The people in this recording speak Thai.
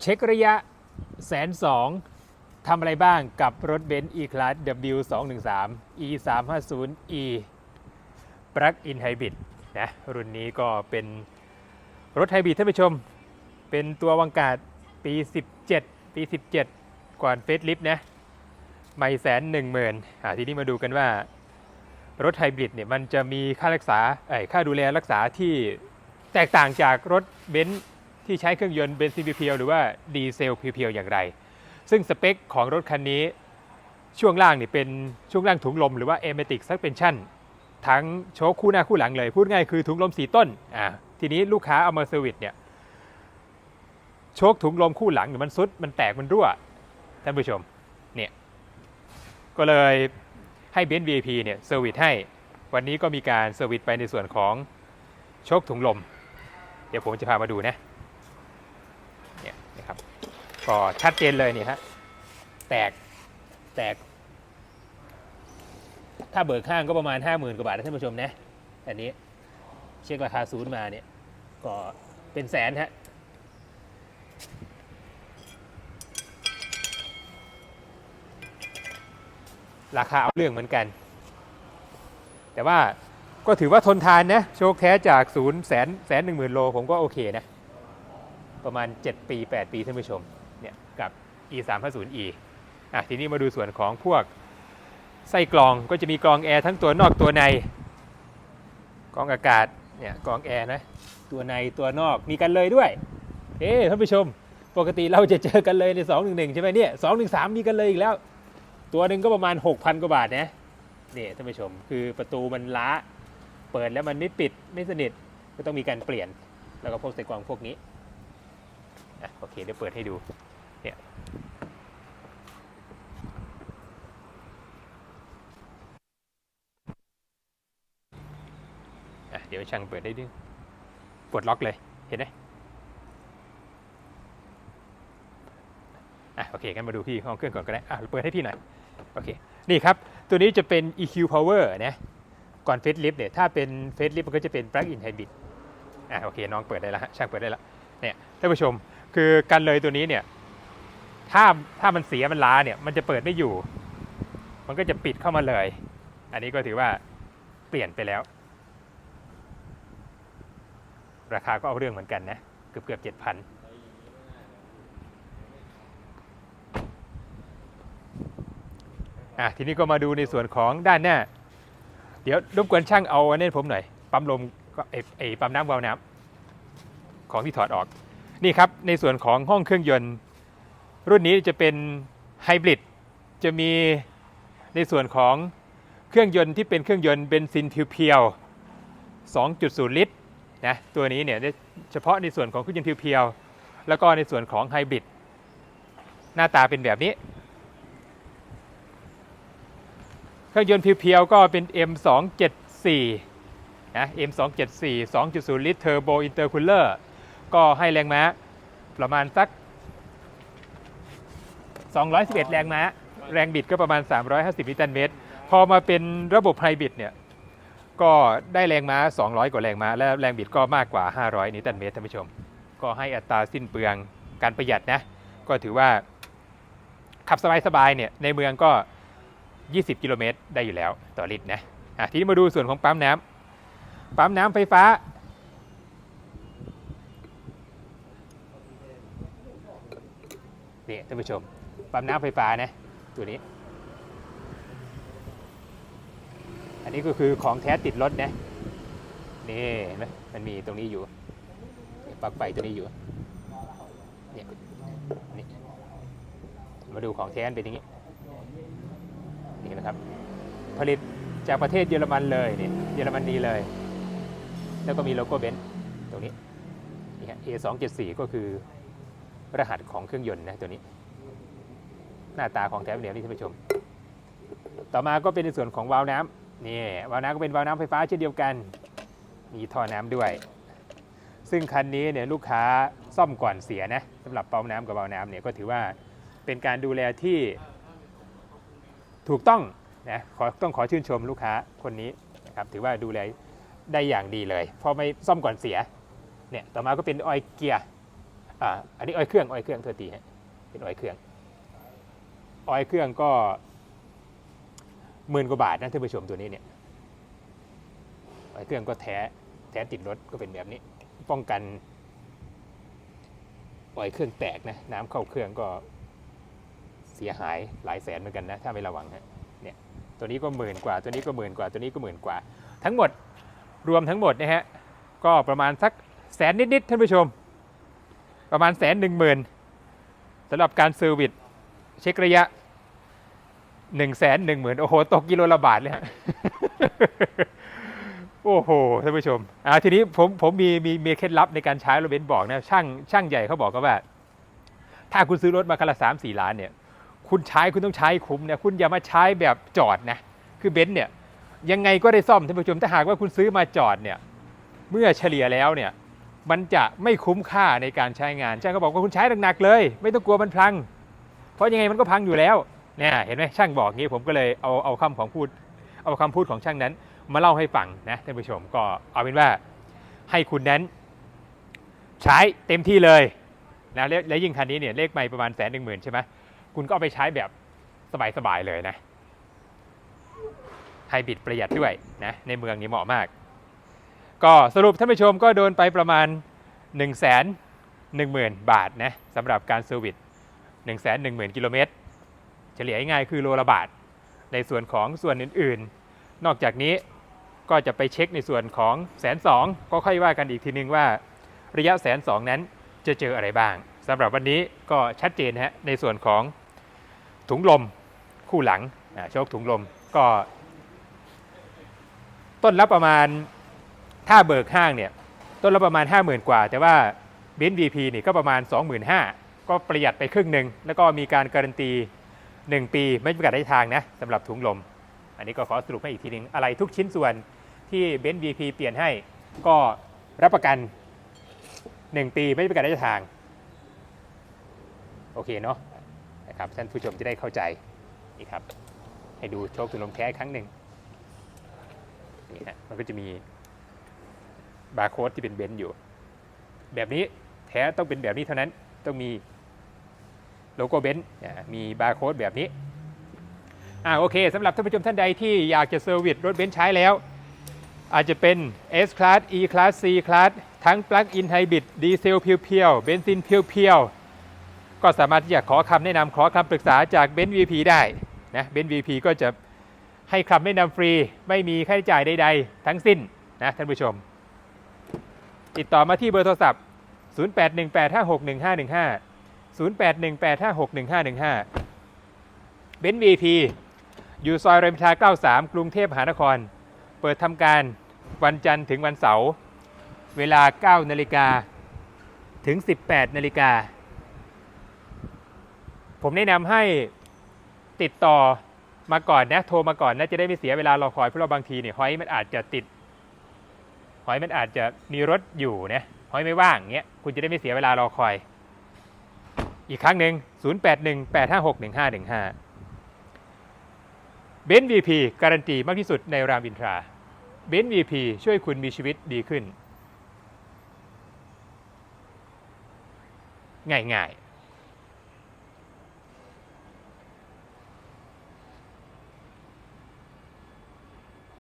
เช็คระยะแสนสองทำอะไรบ้างกับรถเบนซ์ E-Class W 2 1 3 E 3 5 0 E Plug-in Hybrid นะรุ่นนี้ก็เป็นรถไฮบริดท่านผู้ชม เป็นตัววังกาดปี 17 ปี 17 ก่อนเฟสลิฟนะไม่แสนหนึ่งหมื่นทีนี้มาดูกันว่ารถไฮบริดเนี่ยมันจะมีค่ารักษาค่าดูแลรักษาที่แตกต่างจากรถเบนซ์ ที่ใช้เครื่องยนต์เบนซินเพียวๆหรือว่าดีเซลเพียวๆอย่างไร ซึ่งสเปคของรถคันนี้ ช่วงล่างนี่เป็นช่วงล่างถุงลมหรือว่า a อ m มติกซัสเพนชั่นทั้งโชคคู่หน้าคู่หลังเลย พูดง่ายคือถุงลมสีต้นอ่าทีนี้ลูกค้าเอามาเซอร์วิสเนี่ยโชคถุงลมคู่หลังเนี่ยมันซุดมันแตกมันรั่วท่านผู้ชมเนี่ยก็เลยให้เบนซ์ VIP เนี่ยเซอร์วิสให้ วันนี้ก็มีการเซอร์วิสไปในส่วนของโชคถุงลม เดี๋ยวผมจะพามาดูนะ ก็ชัดเจนเลยนี่ฮะแตกแตก ถ้าเบิกข้างก็ประมาณ 5 0,000กว่าบาทนะท่านผู้ชมนะอันนี้เช็คราคาศูนย์มาเนี่ยก็เป็นแสนฮะราคาเอาเรื่องเหมือนกัน แต่ว่าก็ถือว่าทนทานนะ โชคแท้จากศูนย์แสนแสนหนึ่งหมื่นโล ผมก็โอเคนะ ประมาณ 7 ปี 8 ปีท่านผู้ชม e 3 5 0 e อะทีนี้มาดูส่วนของพวกไส้กรองก็จะมีกรองแอร์ทั้งตัวนอกตัวในกรองอากาศเนี่ยกรองแอร์นะตัวในตัวนอกมีกันเลยด้วย เอ๊ท่านผู้ชม ปกติเราจะเจอกันเลยใน 211 ใช่ไหมเนี่ย213มีกันเลยอีกแล้ว ตัวหนึ่งก็ประมาณ 6,000 กว่าบาทนะนี่ยท่านผู้ชมคือประตูมันล้าเปิดแล้วมันไม่ปิดไม่สนิทก็ต้องมีการเปลี่ยน แล้วก็พวกใส่กล่องพวกนี้อะโอเคเดี๋ยวเปิดให้ดู เนี่ยเดี๋ยวช่างเปิดได้ด้วยปลดล็อกเลย เห็นไหมอะโอเคกันมาดูพี่ห้องเครื่องก่อนก็ได้อะเปิดให้พี่หน่อยโอเคนี่ครับ ตัวนี้จะเป็น EQ Power นะก่อนเฟสลิฟเนี่ยถ้าเป็นเฟสลิฟมันก็จะเป็น Plug-in Hybrid อะโอเคน้องเปิดได้แล้วฮะช่างเปิดได้แล้วเนี่ยท่านผู้ชมคือกันเลยตัวนี้เนี่ย ถ้าถ้ามันเสียมันล้าเนี่ยมันจะเปิดไม่อยู่ มันก็จะปิดเข้ามาเลย อันนี้ก็ถือว่าเปลี่ยนไปแล้ว ราคาก็เอาเรื่องเหมือนกันนะ เกือบเกือบเจ็ดพันอะทีนี้ก็มาดูในส่วนของด้านหน้า เดี๋ยวรบกวนช่างเอาอันนี้ผมหน่อย ปั๊มลมก็ไอไอปั๊มน้ำวาล์วน้ำของที่ถอดออก นี่ครับในส่วนของห้องเครื่องยนต์ รุ่นนี้จะเป็นไฮบริดจะมีในส่วนของเครื่องยนต์ที่เป็นเครื่องยนต์เบนซินเพียว 2.0 ลิตรนะตัวนี้เนี่ยเฉพาะในส่วนของเครื่องยนต์เพียว แล้วก็ในส่วนของไฮบริดหน้าตาเป็นแบบนี้ เครื่องยนต์เพียวๆก็เป็น M274 นะ M274 2.0 ลิตรเทอร์โบอินเตอร์คูลเลอร์ก็ให้แรงม้าประมาณสัก 211 แรงม้า แรงบิดก็ประมาณ 350 นิวตันเมตร พอมาเป็นระบบไฮบริดเนี่ยก็ได้แรงม้า 200 กว่าแรงม้า และแรงบิดก็มากกว่า 500 นิวตันเมตรท่านผู้ชม ก็ให้อัตราสิ้นเปลืองการประหยัดนะ ก็ถือว่าขับสบายๆเนี่ยในเมืองก็ 20 กิโลเมตรได้อยู่แล้วต่อลิตรนะอะทีนี้มาดูส่วนของปั๊มน้ำปั๊มน้ำไฟฟ้า นี่ท่านผู้ชม ปั๊มน้ำไฟฟ้านะตัวนี้ อันนี้ก็คือของแท้ติดรถนะนี่เห็นไหมมันมีตรงนี้อยู่ปลั๊กไฟตัวนี้อยู่เนี่ยนี่มาดูของแท้เป็นอย่างนี้นี่นะครับ ผลิตจากประเทศเยอรมันเลยเนี่ยเยอรมนีเลย แล้วก็มีโลโก้เบนซ์ตรงนี้นี่ฮะ A274 ก็คือรหัสของเครื่องยนต์นะตัวนี้ หน้าตาของแท้เป็นแบบนี้ท่านผู้ชม ต่อมาก็เป็นในส่วนของวาล์วน้ำนี่วาล์วน้ำก็เป็นวาล์วน้ำไฟฟ้าเช่นเดียวกัน มีท่อน้ำด้วย ซึ่งคันนี้เนี่ยลูกค้าซ่อมก่อนเสียนะสำหรับปั๊มน้ำกับวาล์วน้ำเนี่ยก็ถือว่าเป็นการดูแลที่ถูกต้องนะขอต้องขอชื่นชมลูกค้าคนนี้นะครับถือว่าดูแลได้อย่างดีเลยเพราะไม่ซ่อมก่อนเสียเนี่ยต่อมาก็เป็นออยเกียร์อ่าอันนี้ออยเครื่องออยเครื่องโทษทีฮะเป็นออยเครื่อง ออยเครื่องก็หมื่นกว่าบาทนะท่านผู้ชมตัวนี้เนี่ยออยเครื่องก็แท้แท้ติดรถก็เป็นแบบนี้ ป้องกันออยเครื่องแตกนะน้ำเข้าเครื่องก็เสียหายหลายแสนเหมือนกันนะถ้าไม่ระวังฮะเนี่ยตัวนี้ก็หมื่นกว่าตัวนี้ก็หมื่นกว่าตัวนี้ก็หมื่นกว่า ทั้งหมดรวมทั้งหมดนะฮะก็ประมาณสักแสนนิดๆท่านผู้ชม ประมาณแสนหนึ่งหมื่นสำหรับการเซอร์วิส เช็คระยะหนึ่งแสนหนึ่งหมื่นโอ้โห ตกกิโลละบาทเลยฮะโอ้โหท่านผู้ชมอ่าทีนี้ผมผมมีมีมีเคล็ดลับในการใช้รถเบนซ์บอกนะช่างช่างใหญ่เขาบอกก็ว่า ถ้าคุณซื้อรถมาคันละสามสี่ล้านเนี่ย คุณใช้คุณต้องใช้คุ้มนะคุณอย่ามาใช้แบบจอดนะ คือเบนซ์เนี่ย ยังไงก็ได้ซ่อมท่านผู้ชมถ้าหากว่าคุณซื้อมาจอดเนี่ย เมื่อเฉลี่ยแล้วเนี่ย มันจะไม่คุ้มค่าในการใช้งานช่างก็บอกว่าคุณใช้หนักๆเลย ไม่ต้องกลัวมันพลัง เพราะยังไงมันก็พังอยู่แล้วเนี่ยเห็นไหมช่างบอกงี้ผมก็เลยเอาเอาคำของพูด เอาคำพูดของช่างนั้น มาเล่าให้ฟังนะท่านผู้ชมก็เอาเป็นว่าให้คุณนั้น ใช้เต็มที่เลยนะและและยิ่งคันนี้เนี่ยเลขไม่ประมาณแสนหนึ่งหมื่นใช่ไหมคุณก็เอาไปใช้แบบสบายๆเลยนะไฮบริดประหยัดด้วยนะในเมืองนี้เหมาะมาก ก็สรุปท่านผู้ชมก็โดนไปประมาณ 1 1 0 0 0 0 บาทนะสำหรับการเซอร์วิส 1 1 0 0 0 0 กิโลเมตร เฉลี่ยง่ายคือโลละบาท ในส่วนของส่วนอื่นๆ นอกจากนี้ก็จะไปเช็คในส่วนของแสนสองก็ค่อยว่ากันอีกทีนึงว่า ระยะแสนสองนั้นจะเจออะไรบ้างสำหรับวันนี้ก็ชัดเจนฮะในส่วนของถุงลมคู่หลังโชคถุงลมก็ ต้นละประมาณถ้าเบิกห้างเนี่ย ต้นละประมาณ 50,000 กว่า แต่ว่าเบนซ์ VP นี่ก็ประมาณ 25,000 ก็ประหยัดไปครึ่งหนึ่งแล้วก็มีการการันตี 1 ปีไม่จำกัดระยะทางนะสำหรับถุงลม อันนี้ก็ขอสรุปให้อีกทีหนึงอะไรทุกชิ้นส่วนที่เบนซ์ VP เปลี่ยนให้ก็รับประกัน 1 ปีไม่จำกัดระยะทาง โอเคเนาะนะครับท่านผู้ชมจะได้เข้าใจนี่ครับ ให้ดูโชคถุงลมแท้ครั้งหนึ่งนี่ฮะมันก็จะมีบาร์โค้ดที่เป็นเบนซ์อยู่ แบบนี้แท้ต้องเป็นแบบนี้เท่านั้นต้องมี โลโก้เบนซ์มีบาร์โค้ดแบบนี้อ่าโอเคสำหรับท่านผู้ชมท่านใดที่อยากจะเซอร์วิสรถเบนซ์ใช้แล้ว อาจจะเป็น S Class E Class C Class ทั้ง Plug-in Hybrid ดีเซลเพียวๆเบนซินเพียวๆก็สามารถที่จะขอคำแนะนำขอคำปรึกษาจากเบนซ์ VP ได้นะเบนซ์ VP ก็จะให้คำแนะนำฟรีไม่มีค่าใช้จ่ายใดๆ ทั้งสิ้นนะท่านผู้ชม ติดต่อมาที่เบอร์โทรศัพท์ 0818561515 0818561515 เบนซ์ VP อยู่ซอยเรมอิทา93 กรุงเทพมหานคร เปิดทำการวันจันทร์ถึงวันเสาร์ เวลา 9 นาฬิกาถึง 18 นาฬิกา ผมแนะนำให้ติดต่อมาก่อนนะ โทรมาก่อนนะจะได้ไม่เสียเวลารอคอยเพราะเราบางทีเนี่ยหอยมันอาจจะติดหอยมันอาจจะมีรถอยู่นะหอยไม่ว่างเงี้ยคุณจะได้ไม่เสียเวลารอคอย อีกครั้งหนึ่ง 0818561515 เบนซ์วีพีการันตีมากที่สุดในรามอินทรา เบนซ์วีพีช่วยคุณมีชีวิตดีขึ้น ง่ายๆ